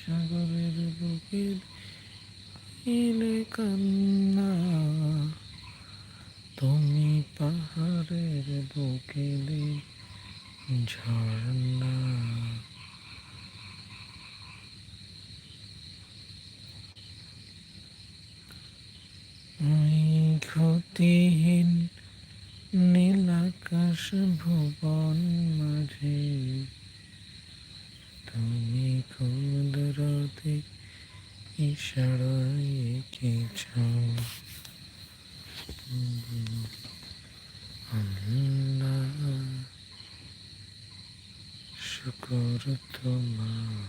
সাগরের বুকে এলে কান্না তুমি পাহাড়ের বুকে ঝর্ণা। ক্ষতিহীন নীলাকাশ ভুবন মাঝে কুদরতি ইশারায় এঁকেছ আল্লাহ শুকর তোমার।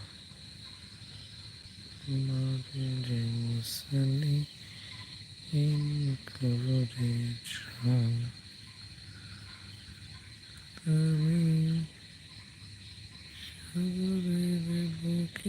মারে যে মুসলি করেছ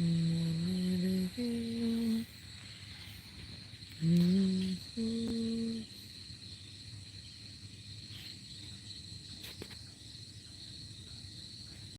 Mm-hmm. mm-hmm.